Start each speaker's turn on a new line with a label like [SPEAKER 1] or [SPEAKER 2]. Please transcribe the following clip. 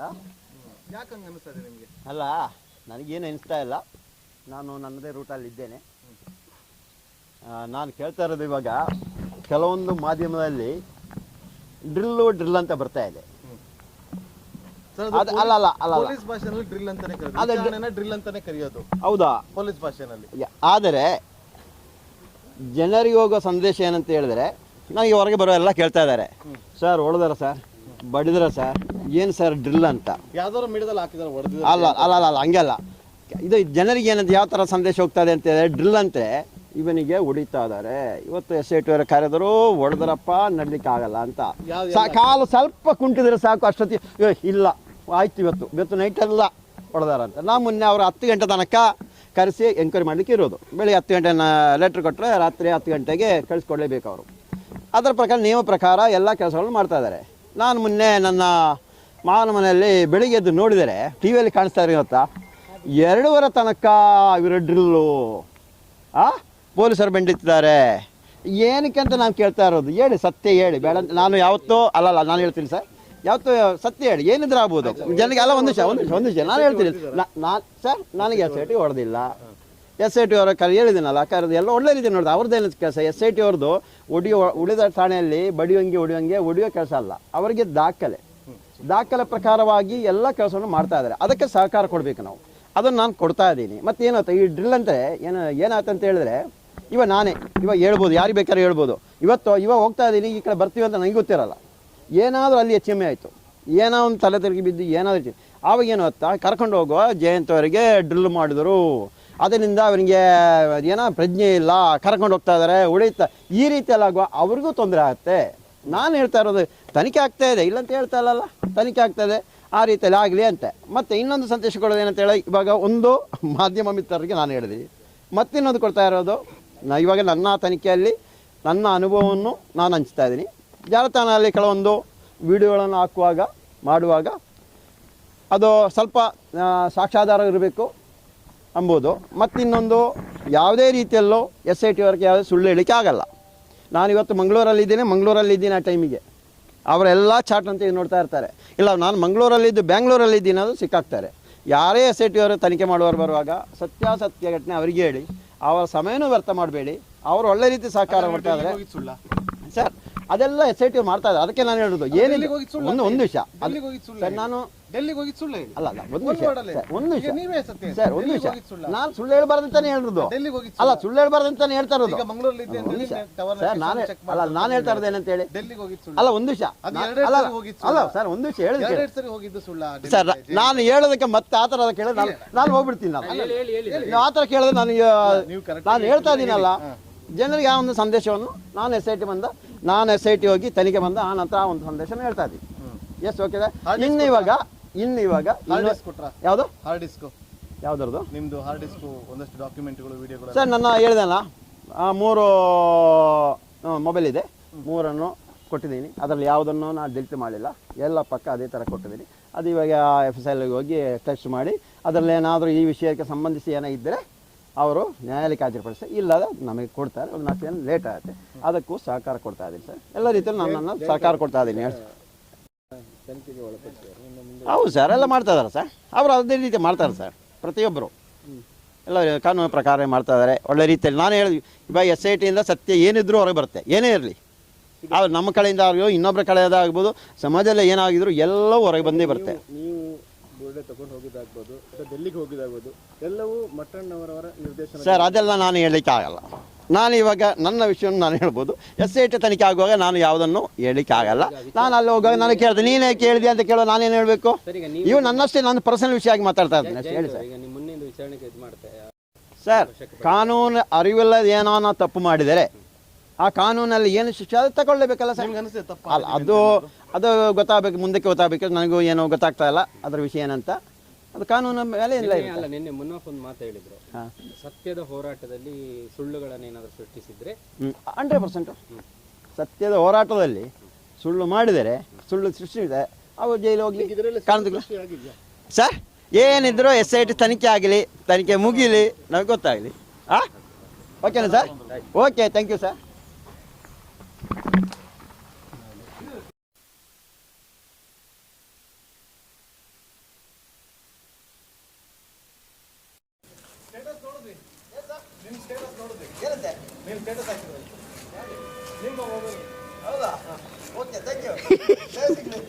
[SPEAKER 1] ಆ?
[SPEAKER 2] ಯಾಕೆ ಅನಿಸ್ತದೆ ನಿಮಗೆ?
[SPEAKER 1] ಅಲ್ಲ ನನಗೇನು ಅನಿಸ್ತಾ ಇಲ್ಲ. ನಾನು ನನ್ನದೇ ರೂಟಲ್ಲಿ ಇದ್ದೇನೆ. ನಾನು ಕೇಳ್ತಾ ಇರೋದು ಇವಾಗ ಕೆಲವೊಂದು ಮಾಧ್ಯಮದಲ್ಲಿ ಡ್ರಿಲ್ಲು ಡ್ರಿಲ್ ಅಂತ ಬರ್ತಾ ಇದೆ.
[SPEAKER 2] ಸರ್
[SPEAKER 1] ಅಲ್ಲ ಅಲ್ಲ ಅಲ್ಲ ಅಲ್ಲ.
[SPEAKER 2] ಪೊಲೀಸ್ ಭಾಷೆನಲ್ಲಿ ಡ್ರಿಲ್ ಅಂತಾನೆ ಕರೆಯೋದು. ಡ್ರಿಲ್ ಅಂತಾನೆ ಕರೆಯೋದು.
[SPEAKER 1] ಹೌದಾ?
[SPEAKER 2] ಪೊಲೀಸ್ ಭಾಷೆನಲ್ಲಿ.
[SPEAKER 1] ಆದರೆ ಜನರಿಗೆ ಹೋಗೋ ಸಂದೇಶ ಏನಂತ ಹೇಳಿದ್ರೆ ನನಗೆ ಹೊರಗೆ ಬರೋ ಎಲ್ಲ ಕೇಳ್ತಾ ಇದ್ದಾರೆ. ಸರ್ ಹೊಡೆದಾರ ಸರ್. ಬಡಿದ್ರ ಸರ್? ಏನು ಸರ್ ಡ್ರಿಲ್ ಅಂತ?
[SPEAKER 2] ಯಾವ್ದಾದ್ರು ಮಿಡದಲ್ಲಿ ಹಾಕಿದಾರೆ ಹೊಡೆದಿದ್ದಾರೆ
[SPEAKER 1] ಅಲ್ಲ ಅಲ್ಲ ಅಲ್ಲ ಅಲ್ಲ ಹಂಗಲ್ಲ ಇದು ಜನರಿಗೆ ಏನಂತ ಯಾವ ಥರ ಸಂದೇಶ ಹೋಗ್ತದೆ ಅಂತ ಹೇಳಿದ್ರೆ ಡ್ರಿಲ್ ಅಂತೆ ಇವನಿಗೆ ಹೊಡಿತಾ ಇದ್ದಾರೆ ಇವತ್ತು ಎಸ್ ಐ ಟಿ ಅವರ ಕರೆದರು ಹೊಡೆದ್ರಪ್ಪ ನಡ್ಲಿಕ್ಕೆ ಆಗಲ್ಲ ಅಂತ. ಸಾ- ಕಾಲು ಸ್ವಲ್ಪ ಕುಂಟಿದ್ರೆ ಸಾಕು ಅಷ್ಟೊತ್ತಿ ಇಲ್ಲ ಆಯ್ತು ಇವತ್ತು. ಇವತ್ತು ನೈಟೆಲ್ಲ ಎಲ್ಲ ಹೊಡೆದಾರಂತ ನಾ ಮೊನ್ನೆ ಅವರು ಹತ್ತು ಗಂಟೆ ತನಕ ಕರೆಸಿ ಎಂಕ್ವೈರಿ ಮಾಡಲಿಕ್ಕೆ ಇರೋದು. ಬೆಳಿಗ್ಗೆ ಹತ್ತು ಗಂಟೆ ಲೆಟ್ರ್ ಕೊಟ್ಟರೆ ರಾತ್ರಿ ಹತ್ತು ಗಂಟೆಗೆ ಕಳಿಸ್ಕೊಡ್ಲೇಬೇಕು ಅವರು. ಅದರ ಪ್ರಕಾರ ನಿಯಮ ಪ್ರಕಾರ ಎಲ್ಲ ಕೆಲಸಗಳನ್ನು ಮಾಡ್ತಾ ಇದ್ದಾರೆ ನಾನು ಮೊನ್ನೆ ನನ್ನ ಮಾವನ ಮನೆಯಲ್ಲಿ ಬೆಳಿಗ್ಗೆ ಎದ್ದು ನೋಡಿದರೆ ಟಿ ವಿಯಲ್ಲಿ ಕಾಣಿಸ್ತಾ ಇರೋ ಗೊತ್ತಾ ಎರಡೂವರೆ ತನಕ ಇವರು ಡ್ರಿಲ್ಲು. ಆ? ಪೊಲೀಸರು ಬೆಂಡಿತ್ತಿದ್ದಾರೆ. ಏನಕ್ಕೆ ಅಂತ ನಾನು ಕೇಳ್ತಾ ಇರೋದು. ಹೇಳಿ, ಸತ್ಯ ಹೇಳಿ. ಬೇಡ, ನಾನು ಯಾವತ್ತೋ ಅಲ್ಲಲ್ಲ, ನಾನು ಹೇಳ್ತೀನಿ ಸರ್. ಯಾವತ್ತೂ ಸತ್ಯ ಹೇಳಿ. ಏನಿದ್ರೆ ಆಗ್ಬೋದು. ಜನರಿಗೆ ಅಲ್ಲ, ಒಂದು ನಿಮಿಷ ಒಂದು ನಿಮಿಷ ಒಂದು ನಿಮಿಷ. ನಾನು ಹೇಳ್ತೀನಿ. ನಾನು ಸರ್, ನನಗೆ ಎಸ್ ಐ ಹೊಡೆದಿಲ್ಲ. ಎಸ್ ಐ ಟಿ ಅವರ ಕರೆ ಹೇಳಿದ್ದೀನಲ್ಲ ಕರೆದು ಎಲ್ಲ ಒಳ್ಳೆ ರೀತಿ ನೋಡಿದೆ ಅವ್ರದ್ದೇನು ಕೆಲಸ? ಎಸ್ ಐ ಟಿ ಅವ್ರದ್ದು ಒಡಿಯೋ, ಉಳಿದ ಠಾಣೆಯಲ್ಲಿ ಬಡಿಯೋಂಗೆ ಹೊಡಿಯೋಂಗೆ ಹೊಡಿಯೋ ಕೆಲಸ ಅಲ್ಲ. ಅವರಿಗೆ ದಾಖಲೆ. ದಾಖಲೆ ಪ್ರಕಾರವಾಗಿ ಎಲ್ಲ ಕೆಲಸವನ್ನು ಮಾಡ್ತಾ ಇದ್ದಾರೆ. ಅದಕ್ಕೆ ಸಹಕಾರ ಕೊಡಬೇಕು ನಾವು. ಅದನ್ನು ನಾನು ಕೊಡ್ತಾ ಇದ್ದೀನಿ. ಮತ್ತು ಏನಾಯ್ತು ಈ ಡ್ರಿಲ್ ಅಂದರೆ ಏನು, ಏನಾಯ್ತು ಅಂತ ಹೇಳಿದ್ರೆ, ಇವ ನಾನೇ. ಇವಾಗ ಹೇಳ್ಬೋದು, ಯಾರಿಗೆ ಬೇಕಾದ್ರೆ ಹೇಳ್ಬೋದು. ಇವತ್ತು ಇವಾಗ ಹೋಗ್ತಾ ಇದ್ದೀನಿ, ಈ ಕಡೆ ಬರ್ತೀವಿ ಅಂತ ನನಗೆ ಗೊತ್ತಿರಲ್ಲ. ಏನಾದರೂ ಅಲ್ಲಿ ಹೆಚ್ಚು ಆಯಿತು. ಏನೋ ಒಂದು ತಲೆ ತಿರುಗಿ ಬಿದ್ದು, ಏನಾದರೂ ಆವಾಗ ಏನು ಕರ್ಕೊಂಡು ಹೋಗುವ ಜಯಂತ್ ಅವರಿಗೆ ಡ್ರಿಲ್ ಮಾಡಿದರು. ಅದರಿಂದ ಅವನಿಗೆ ಏನೋ ಪ್ರಜ್ಞೆ ಇಲ್ಲ, ಕರ್ಕೊಂಡು ಹೋಗ್ತಾ ಇದ್ದಾರೆ ಉಳಿತಾ, ಈ ರೀತಿ ಎಲ್ಲ ಆಗುವ ಅವ್ರಿಗೂ ತೊಂದರೆ ಆಗುತ್ತೆ. ನಾನು ಹೇಳ್ತಾ ಇರೋದು, ತನಿಖೆ ಆಗ್ತಾ ಇದೆ, ಇಲ್ಲಂತ ಹೇಳ್ತಾ ಇಲ್ಲಲ್ಲ, ತನಿಖೆ ಆಗ್ತಾ ಇದೆ, ಆ ರೀತಿಯಲ್ಲಿ ಆಗಲಿ ಅಂತ. ಮತ್ತು ಇನ್ನೊಂದು ಸಂದೇಶ ಕೊಡೋದು ಏನಂತ ಹೇಳಿ, ಇವಾಗ ಒಂದು ಮಾಧ್ಯಮ ಮಿತ್ರರಿಗೆ ನಾನು ಹೇಳಿದೆ ಮತ್ತಿನ್ನೊಂದು ಕೊಡ್ತಾ ಇರೋದು, ನಾ, ಇವಾಗ ನನ್ನ ತನಿಖೆಯಲ್ಲಿ, ನನ್ನ ಅನುಭವವನ್ನು ನಾನು ಹಂಚ್ತಾ ಇದ್ದೀನಿ. ಜಾಲತಾಣದಲ್ಲಿ ಕೆಲವೊಂದು ವಿಡಿಯೋಗಳನ್ನು ಹಾಕುವಾಗ, ಮಾಡುವಾಗ, ಅದು ಸ್ವಲ್ಪ ಸಾಕ್ಷಾಧಾರ ಇರಬೇಕು. ಅಂಬೋದು. ಮತ್ತಿನ್ನೊಂದು ಯಾವುದೇ ರೀತಿಯಲ್ಲೂ ಎಸ್ ಐ ಟಿ ಅವ್ರಿಗೆ ಯಾವುದೇ ಸುಳ್ಳು ಹೇಳಿಕೆ ಆಗಲ್ಲ. ನಾನು ಇವತ್ತು ಮಂಗಳೂರಲ್ಲಿದ್ದೀನಿ ಮಂಗಳೂರಲ್ಲಿದ್ದೀನಿ ಆ ಟೈಮಿಗೆ ಅವರೆಲ್ಲ ಚಾಟ್ ಅಂತ ನೋಡ್ತಾ ಇರ್ತಾರೆ. ಇಲ್ಲ ನಾನು ಮಂಗಳೂರಲ್ಲಿದ್ದು ಬ್ಯಾಂಗ್ಳೂರಲ್ಲಿದ್ದೀನಿ ಅದು ಸಿಕ್ಕಾಕ್ತಾರೆ. ಯಾರೇ ಎಸ್ ಐ ಟಿ ಅವರು ತನಿಖೆ ಮಾಡುವವರು ಬರುವಾಗ ಸತ್ಯಾಸತ್ಯ ಘಟನೆ ಅವರಿಗೆ ಹೇಳಿ ಅವರ ಸಮಯನೂ ವ್ಯರ್ಥ ಮಾಡಬೇಡಿ. ಅವರು ಒಳ್ಳೆ ರೀತಿ ಸಹಕಾರ ಮಾಡ್ತಾ ಇದ್ದಾರೆ.
[SPEAKER 2] ಸುಳ್ಳ?
[SPEAKER 1] ಸರ್ ಅದೆಲ್ಲ ಎಸ್ ಐ ಟಿ ಮಾಡ್ತಾ ಇದ್ದಾರೆ. ಅದಕ್ಕೆ ನಾನು ಹೇಳೋದು ಏನಿಲ್ಲ ಒಂದು ಒಂದು ವಿಷಯ. ನಾನು
[SPEAKER 2] ಡೆಲ್ಲಿಗೆ ಹೋಗಿದ್ ಸುಳ್ಳು ಹೇಳಿ.
[SPEAKER 1] ಅಲ್ಲ ಅಲ್ಲ ಒಂದು
[SPEAKER 2] ಒಂದು
[SPEAKER 1] ನಿಮಿಷ. ಸರ್, ಒಂದು
[SPEAKER 2] ಈಗ
[SPEAKER 1] ನಿಮಿಷ.
[SPEAKER 2] ನೀವೇ ಸತ್ಯ
[SPEAKER 1] ಸರ್ ಒಂದು
[SPEAKER 2] ಡೆಲ್ಲಿಗೆ
[SPEAKER 1] ನಿಮಿಷ. ನಾನು ಸುಳ್ಳು ಹೇಳ್ಬಾರ್ದು ಅಂತಾನೆ ಹೇಳಿರೋದು.
[SPEAKER 2] ಡೆಲ್ಲಿಗೆ ಹೋಗಿದ್
[SPEAKER 1] ಅಲ್ಲ
[SPEAKER 2] ಸುಳ್ಳ.
[SPEAKER 1] ಹೇಳ್ಬಾರ್ದು ಅಂತಾನೆ ಹೇಳ್ತಾ ಇರೋದು.
[SPEAKER 2] ಈಗ ಮಂಗಳೂರಲ್ಲಿ ಇದೆ ಅಂತ
[SPEAKER 1] ಒಂದು ನಿಮಿಷ.
[SPEAKER 2] tower
[SPEAKER 1] ಸರ್ ನಾನು ಅಲ್ಲ ನಾನು ಹೇಳ್ತಾ ಇರೋದು ಏನಂತ ಹೇಳಿ
[SPEAKER 2] ಡೆಲ್ಲಿಗೆ ಹೋಗಿದ್ ಸುಳ್ಳ.
[SPEAKER 1] ಅಲ್ಲ ಒಂದು ನಿಮಿಷ.
[SPEAKER 2] ಅದು
[SPEAKER 1] ನಾ-
[SPEAKER 2] ಎರಡೆರಡು
[SPEAKER 1] ಅಲ್ಲ
[SPEAKER 2] ಸರಿ ಹೋಗಿದ್ದು
[SPEAKER 1] ಅಲ್ಲ ಸರ್ ಒಂದು ವಿಷಯ ಹೇಳಿದ
[SPEAKER 2] ಎರಡೆರಡು ಸರಿ ಹೋಗಿದ್ದು ಸುಳ್ಳ
[SPEAKER 1] ಸರ್ ನಾನು ಹೇಳೋದಕ್ಕೆ ಮತ್ತೆ ಆ ಥರ ಕೇಳಿದ್ರೆ ನಾನು ನಾನು ಹೋಗ್ಬಿಡ್ತೀನಿ ನಾನು. ನೀವು ಆ ಥರ ಕೇಳಿದ್ರೆ ನಾನು
[SPEAKER 2] ನೀವು correct
[SPEAKER 1] ನಾನು
[SPEAKER 2] ಆಗಿ
[SPEAKER 1] ಹೇಳ್ತಾ
[SPEAKER 2] ಹೇಳಿ.
[SPEAKER 1] ಇದ್ದೀನಲ್ಲ. ಜನರಿಗೆ ಆ ಒಂದು ಸಂದೇಶವನ್ನು ನಾನು ಎಸ್ ಐ ಟಿ ಬಂದ ನಾನು ಎಸ್ ಐ ಟಿ ಹೋಗಿ ತನಿಖೆ ಬಂದ ಆ ನಂತರ ಆ ಒಂದು ಸಂದೇಶನ ಹೇಳ್ತಾ ಇದ್ದೀನಿ. ಎಸ್ ಓಕೆ
[SPEAKER 2] ನಿನ್ನೆ
[SPEAKER 1] ಇನ್ನು ಇವಾಗ ಇನ್ನು ಇವಾಗ
[SPEAKER 2] ಹಾರ್ಡ್ ಡಿಸ್ಕ್ ಕೊಟ್ರ?
[SPEAKER 1] ಯಾವುದು?
[SPEAKER 2] ಹಾರ್ಡ್ ಡಿಸ್ಕ್
[SPEAKER 1] ಯಾವ್ದ್ರದ್ದು?
[SPEAKER 2] ನಿಮ್ದು ಹಾರ್ಡ್ ಡಿಸ್ಕ್ ಒಂದಷ್ಟು ಡಾಕ್ಯುಮೆಂಟ್ಗಳು ವಿಡಿಯೋಗಳು
[SPEAKER 1] ಸರ್ ನನ್ನ ಹೇಳ್ದಲ್ಲ ಮೂರು ಮೊಬೈಲ್ ಇದೆ. ಮೂರನ್ನು ಕೊಟ್ಟಿದ್ದೀನಿ. ಅದರಲ್ಲಿ ಯಾವುದನ್ನು ನಾನು ಡಿಲ್ಟ್ ಮಾಡಿಲ್ಲ ಎಲ್ಲ ಪಕ್ಕ ಅದೇ ಥರ ಕೊಟ್ಟಿದ್ದೀನಿ. ಅದು ಇವಾಗ ಎಫ್ ಎಸ್ ಎಲ್ಗೆ ಹೋಗಿ ಟೆಸ್ಟ್ ಮಾಡಿ ಅದರಲ್ಲಿ ಏನಾದರೂ ಈ ವಿಷಯಕ್ಕೆ ಸಂಬಂಧಿಸಿ ಏನೋ ಇದ್ದರೆ ಅವರು ನ್ಯಾಯಾಲಯಕ್ಕೆ ಹಾಜರುಪಡಿಸಿ ಇಲ್ಲದ ನಮಗೆ ಕೊಡ್ತಾರೆ. ಒಂದು ನಾಲ್ಕು ಜನ ಲೇಟ್ ಆಗುತ್ತೆ. ಅದಕ್ಕೂ ಸಹಕಾರ ಕೊಡ್ತಾ ಇದ್ದೀನಿ ಸರ್. ಎಲ್ಲ ರೀತಿಯಲ್ಲಿ ನಾನು ನನ್ನ ಸಹಕಾರ ಕೊಡ್ತಾ ಇದ್ದೀನಿ. ಹೌದು ಸರ್, ಎಲ್ಲ ಮಾಡ್ತಾ ಇದ್ದಾರೆ ಸರ್. ಅವರು ಅದೇ ರೀತಿ ಮಾಡ್ತಾರೆ ಸರ್, ಪ್ರತಿಯೊಬ್ಬರು. ಎಲ್ಲ ಕಾನೂನು ಪ್ರಕಾರ ಮಾಡ್ತಾ ಇದ್ದಾರೆ ಒಳ್ಳೆ ರೀತಿಯಲ್ಲಿ ನಾನು ಹೇಳಿದ್ವಿ ಇವಾಗ ಎಸ್ ಐ ಟಿಯಿಂದ ಸತ್ಯ ಏನಿದ್ರೂ ಹೊರಗೆ ಬರುತ್ತೆ, ಏನೇ ಇರಲಿ. ಅವ್ರು ನಮ್ಮ ಕಡೆಯಿಂದ ಆಗ್ಬೋದು ಇನ್ನೊಬ್ಬರ ಕಡೆಯಿಂದ ಆಗ್ಬೋದು ಸಮಾಜದಲ್ಲಿ ಏನಾಗಿದ್ರು ಎಲ್ಲವೂ ಹೊರಗೆ ಬಂದೇ ಬರುತ್ತೆ.
[SPEAKER 3] ಬೋರ್ಡೆ ತಗೊಂಡು ಹೋಗಿದ್ದಾಗ್ಬೋದು ಅಥವಾ ಡೆಲ್ಲಿಗೆ ಹೋಗಿದ್ದಾಗ್ಬೋದು ಎಲ್ಲವೂ ಮಟ್ಟಣ್ಣವರವರ ನಿರ್ದೇಶನ
[SPEAKER 1] ಸರ್ ಅದೆಲ್ಲ ನಾನು ಹೇಳಲಿಕ್ಕೆ ಆಗಲ್ಲ. ನಾನು ಇವಾಗ ನನ್ನ ವಿಷಯವನ್ನು ನಾನು ಹೇಳ್ಬೋದು. ಎಸ್ ಐ ಟಿ ತನಿಖೆ ಆಗುವಾಗ ನಾನು ಯಾವುದನ್ನು ಹೇಳಲಿಕ್ಕೆ ಆಗಲ್ಲ. ನಾನು ಅಲ್ಲಿ ಹೋಗುವಾಗ ನಾನು ಕೇಳಿದೆ ನೀನೇ ಕೇಳಿದೆ ಅಂತ ಕೇಳೋ ನಾನೇನು ಹೇಳಬೇಕು? ಇವು ನನ್ನಷ್ಟೇ ನಾನು ಪರ್ಸನಲ್ ವಿಷಯವಾಗಿ ಆಗಿ ಮಾತಾಡ್ತಾ ಇದ್ದೀನಿ ಅಷ್ಟೇ ಹೇಳಿ
[SPEAKER 4] ಸರ್
[SPEAKER 1] ಸರ್. ಕಾನೂನು ಅರಿವಿಲ್ಲದ ಏನೋ ತಪ್ಪು ಮಾಡಿದರೆ ಆ ಕಾನೂನಲ್ಲಿ ಏನು ಶಿಕ್ಷೆ ಅದು ತಗೊಳ್ಳೇಬೇಕಲ್ಲ ಸರ್? ಅಲ್ಲ ಅದು ಅದು ಗೊತ್ತಾಗಬೇಕು ಮುಂದಕ್ಕೆ ಗೊತ್ತಾಗಬೇಕು ನನಗೂ ಏನೋ ಗೊತ್ತಾಗ್ತಾ ಇಲ್ಲ ಅದರ ವಿಷಯ ಏನಂತ. ಅದು ಕಾನೂನು ಮೇಲೆ ಇಲ್ಲ
[SPEAKER 4] ಅಲ್ಲ ನಿನ್ನೆ ಮುನ್ನಫ್ ಒಂದು ಮಾತು ಹೇಳಿದ್ರು. ಸತ್ಯದ ಹೋರಾಟದಲ್ಲಿ ಸುಳ್ಳುಗಳನ್ನು ಏನಾದರೂ ಸೃಷ್ಟಿಸಿದ್ರೆ?
[SPEAKER 1] ಹಂಡ್ರೆಡ್ ಪರ್ಸೆಂಟ್ ಸತ್ಯದ ಹೋರಾಟದಲ್ಲಿ ಸುಳ್ಳು ಮಾಡಿದರೆ ಸುಳ್ಳು ಸೃಷ್ಟಿಸಿದೆ ಅವು ಜೈಲು ಹೋಗ್ಲಿಕ್ಕೆ ಕಾಣ್ತಿಲ್ಲ ಸರ್ ಏನಿದ್ರು ಎಸ್ ಐ ಟಿ ತನಿಖೆ ಆಗಲಿ ತನಿಖೆ ಮುಗಿಲಿ ನಮಗೆ ಗೊತ್ತಾಗಲಿ. ಹಾಂ? ಓಕೆನಾ sir? Okay thank you sir ನೋಡಿದ್ವಿ ನಿಮ್ಮ ಸ್ಟೇಟಸ್ ನೋಡಿದ್ವಿ. ಏನಂತೆ? ನಿಮ್ಮ ಸ್ಟೇಟಸ್ ಹಾಕಿದ್ರಿ ನಿಮ್ಮ ಮೊಬೈಲ್ ಹೌದಾ? ಓಕೆ ಥ್ಯಾಂಕ್ ಯು ಸಿಗ್ಲಿ